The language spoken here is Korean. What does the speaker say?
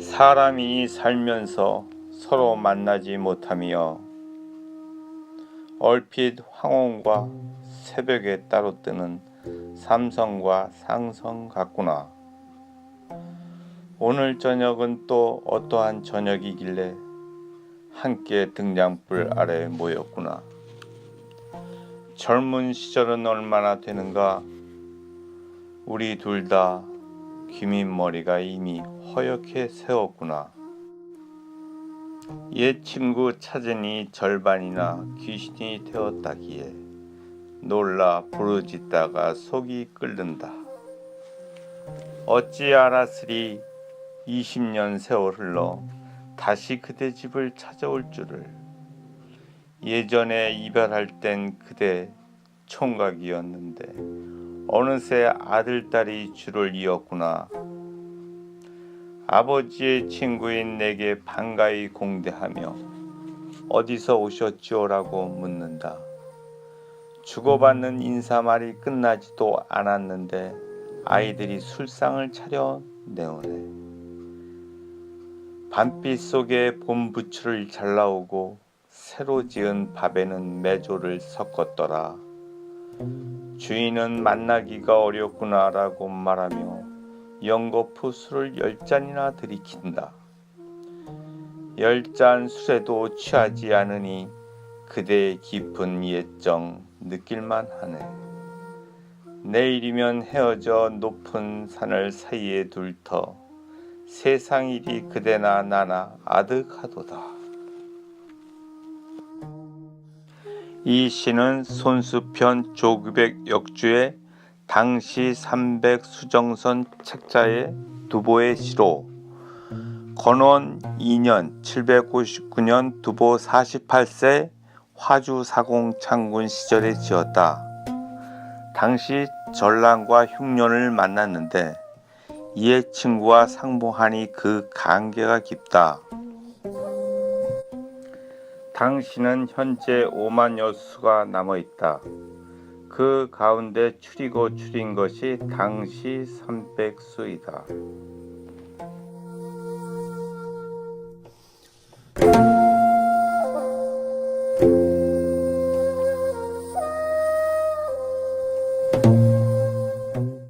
사람이 살면서 서로 만나지 못하며 얼핏 황혼과 새벽에 따로 뜨는 삼성과 상성 같구나. 오늘 저녁은 또 어떠한 저녁이길래 함께 등장불 아래 모였구나. 젊은 시절은 얼마나 되는가? 우리 둘 다 귀민 머리가 이미 허옇게 세웠구나. 옛 친구 찾으니 절반이나 귀신이 되었다기에 놀라 부르짖다가 속이 끓는다. 어찌 알았으리 20년 세월 흘러 다시 그대 집을 찾아올 줄을. 예전에 이별할 땐 그대 총각이었는데 어느새 아들 딸이 줄을 이었구나. 아버지의 친구인 내게 반가이 공대하며 어디서 오셨지요라고 묻는다. 주고받는 인사말이 끝나지도 않았는데 아이들이 술상을 차려 내오네. 밤빛 속에 봄부추를 잘라오고 새로 지은 밥에는 메조를 섞었더라. 주인은 만나기가 어렵구나라고 말하며 연거푸 술을 열 잔이나 들이킨다. 열 잔 술에도 취하지 않으니 그대의 깊은 예정 느낄만 하네. 내일이면 헤어져 높은 산을 사이에 둘터 세상 일이 그대나 나나 아득하도다. 이 시는 손수편 조규백 역주의 당시 300 수정선 책자의 두보의 시로 건원 2년 759년 두보 48세 화주 사공 창군 시절에 지었다. 당시 전랑과 흉년을 만났는데 이의 친구와 상봉하니 그 관계가 깊다. 당신은 현재 5만 여 수가 남아 있다. 그 가운데 추리고 추린 것이 당시 300수이다.